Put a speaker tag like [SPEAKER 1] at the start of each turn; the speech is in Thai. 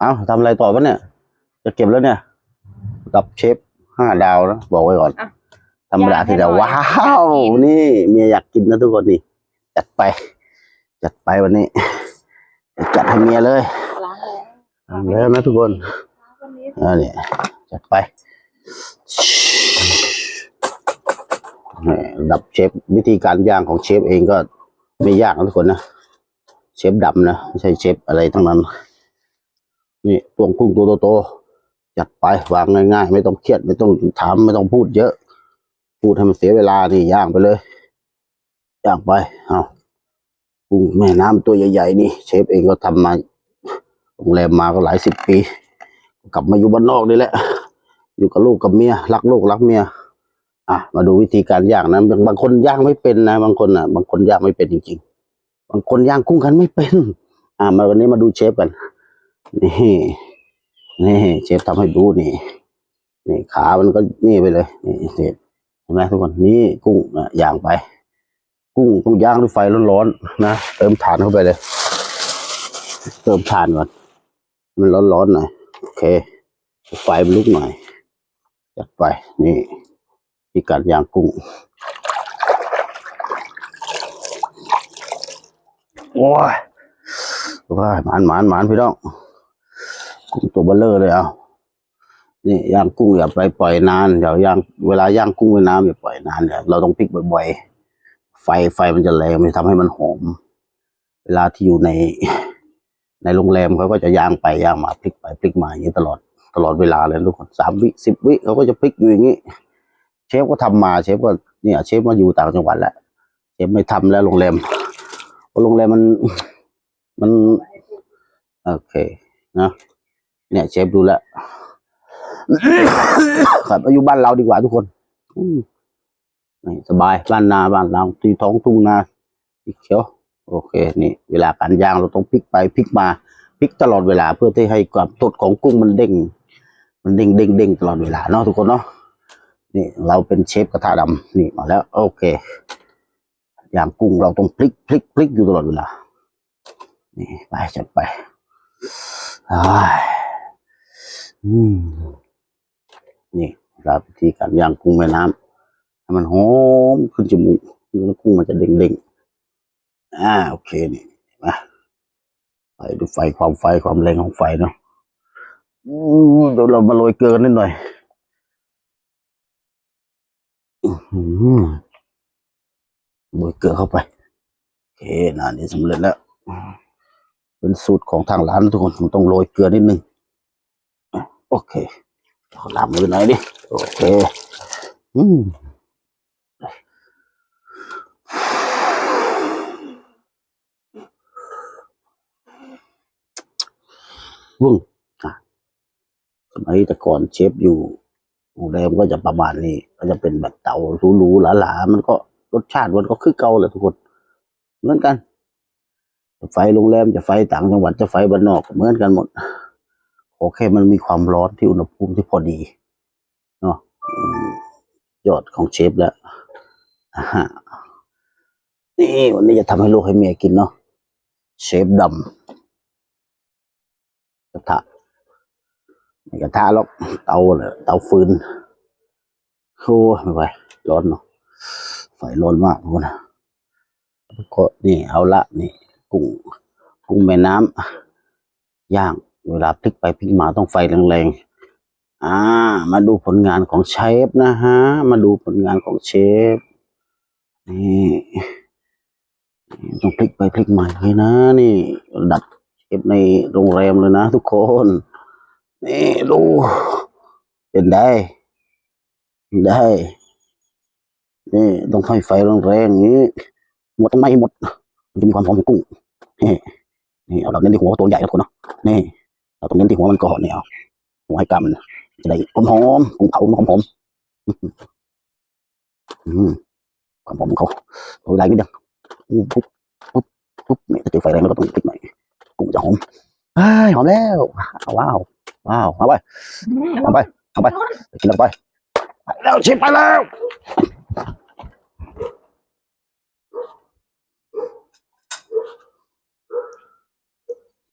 [SPEAKER 1] เอ้าทำอะไรต่อวะเนี่ย จะเก็บแล้วเนี่ยกับเชฟห้าดาวนะบอกไว้ก่อน
[SPEAKER 2] อะ
[SPEAKER 1] ธรรมดา
[SPEAKER 2] ย่างให้
[SPEAKER 1] ที่เดียว
[SPEAKER 2] หน่อย
[SPEAKER 1] ว้าว
[SPEAKER 2] อยากกิน
[SPEAKER 1] นี่เมียอยากกินนะทุกคนนี่จัดไป จัดไปวันนี้จัดให้เมียเลย
[SPEAKER 2] ล้างแล้ว
[SPEAKER 1] ทำแล้วนะทุกคน
[SPEAKER 2] วันนี้
[SPEAKER 1] อ่าเนี่ยจัดไปนี่ระดับเชฟวิธีการย่างของเชฟเองก็ไม่ยากนะทุกคนนะเชฟดำนะไม่ใช่เชฟอะไรทั้งนั้น นี่ตัวกุ้งตัวโตๆจัดไปวางง่ายๆ ไม่ต้องเครียดไม่ต้องถามไม่ต้องพูดเยอะ พูดให้มันเสียเวลานี่ย่างไปเลยย่างไปเอากุ้งแม่น้ำตัวใหญ่ๆนี่ เชฟเองก็ทำมาโรงแรมมาก็หลายสิบปี กลับมาอยู่บ้านนอกนี่แหละ อยู่กับลูกกับเมียรักลูกรักเมียอะมาดูวิธีการย่างนะบางบางคนย่างไม่เป็นนะ บางคนอะ บางคนย่างไม่เป็นจริงๆ บางคนย่างกุ้งกันไม่เป็น อะมาวันนี้มาดูเชฟกัน นี่นี่เชฟทำให้ดูนี่นี่ขามันก็นี่ไปเลยนี่เชฟเห็นไหมทุกคนนี่กุ้งนะย่างไป กุ้งต้องย่างด้วยไฟร้อนๆนะเติมถ่านเข้าไปเลย เติมถ่านก่อนมันร้อนๆหน่อยโอเค ไฟมันลุกหน่อยจัดไปนี่ที่การย่างกุ้งโอ้ยว้ายหมานหมานหมานพี่น้อง กุ้งตัวเบลเลอร์เลยเอานี่ย่างกุ้งอย่าไปปล่อยนานเดี๋ยวย่างเวลาย่างกุ้งในน้ำอย่าปล่อยนานเนี่ยเราต้องพลิกบ่อยๆ ไฟไฟมันจะแรงมันจะทำให้มันหอม เวลาที่อยู่ในในโรงแรมเขาก็จะย่างไปย่างมาพลิกไปพลิกมาอย่างนี้ตลอดตลอดเวลาเลยทุกคนสามวิสิบวิเขาก็จะพลิกอยู่อย่างนี้ เชฟก็ทำมาเชฟก็เนี่ยเชฟมาอยู่ต่างจังหวัดแล้วเชฟไม่ทำแล้วโรงแรมเพราะโรงแรมมันมันโอเคนะ เนี่ยเชฟดูแลวกลับมาอยู่บ้านเราดีกว่าทุกคนนี่สบายบ้านนาบ้านเราที่ท้องทุ่งนาสีกเขียวโอเค นี่ เวลาการย่างเราต้องพลิกไปพลิกมาพลิกตลอดเวลาเพื่อที่ให้ความสดของกุ้งมันเด้ง มันเด้งเด้งเด้งตลอดเวลาเนาะทุกคนเนาะนี่เราเป็นเชฟกระทะดำนี่มาแล้ว โอเคย่างกุ้งเราต้องพลิกพลิกพลิกอยู่ตลอดเวลา นี่ไปจัดไปอ้าย อืมนี่เราวิธีการย่างกุ้งแม่น้ำให้มันหอมขึ้นจมูกแล้วกุ้งมันจะเด้งๆอ่าโอเคนี่เห็นไหมไฟดูไฟความไฟความแรงของไฟเนาะอืมเดี๋ยวเรามาโรยเกลือนิดหน่อยโรยเกลือเข้าไปโอเคนะนี่สำเร็จแล้ว เป็นสูตรของทางร้านทุกคนผมต้องโรยเกลือนิดนึง โอเคขอล้ามือหน่อยดิ โอเคอืมวุ่งอะสมัยแต่ก่อนเชฟอยู่โรงแรมก็จะประมาณนี้ ก็จะเป็นแบบเตาหรูๆหลาๆมันก็รสชาติมันก็คือเก่าแหละทุกคน เหมือนกัน จะไฟโรงแรมจะไฟต่างจังหวัดจะไฟบ้านนอกเหมือนกันหมด โอเค มันมีความร้อนที่อุณหภูมิที่พอดีเนาะยอดของเชฟแล้วนี่วันนี้จะทำให้ลูกให้เมียกินเนาะเชฟดำกระทะไม่กระทะหรอกเตาเลยเตาฟืนโอ้ไม่ไหวร้อนเนาะไฟร้อนมากทุกคนแล้วก็นี่เอาละนี่กุ้งกุ้งแม่น้ำย่าง เวลาพลิกไปพลิกมาต้องไฟแรงๆ อ่า มาดูผลงานของเชฟนะฮะ มาดูผลงานของเชฟ นี่ต้องพลิกไปพลิกมาเลยนะ นี่ระดับเก็บในโรงแรมเลยนะทุกคน นี่ดู เป็นได้เป็นได้ นี่ต้องไฟไฟแรงๆนี้หมดต้องไม้หมดมันจะมีความหอมของกุ้งนี่นี่เอาเราเน้นที่หัวตัวใหญ่นะทุกคนเนาะนี่ เราต้องเน้นที่หัวมันก่อนเนี่ยหัวให้กำมันจะได้หอมหอมๆกุ้งเผาหอมหอมๆอืมความหอมของเขาเอาไรนิดเดียวปุ๊บปุ๊บปุ๊บปุ๊บนี่ยถ้าเจอไฟแรงแล้วก็ต้องติดหน่อยกุ้งจะหอมเฮ้ยหอมแล้วว้าวว้าวเอาไปเอาไปเอาไปกินแล้วไปไปแล้วชิมไปแล้ว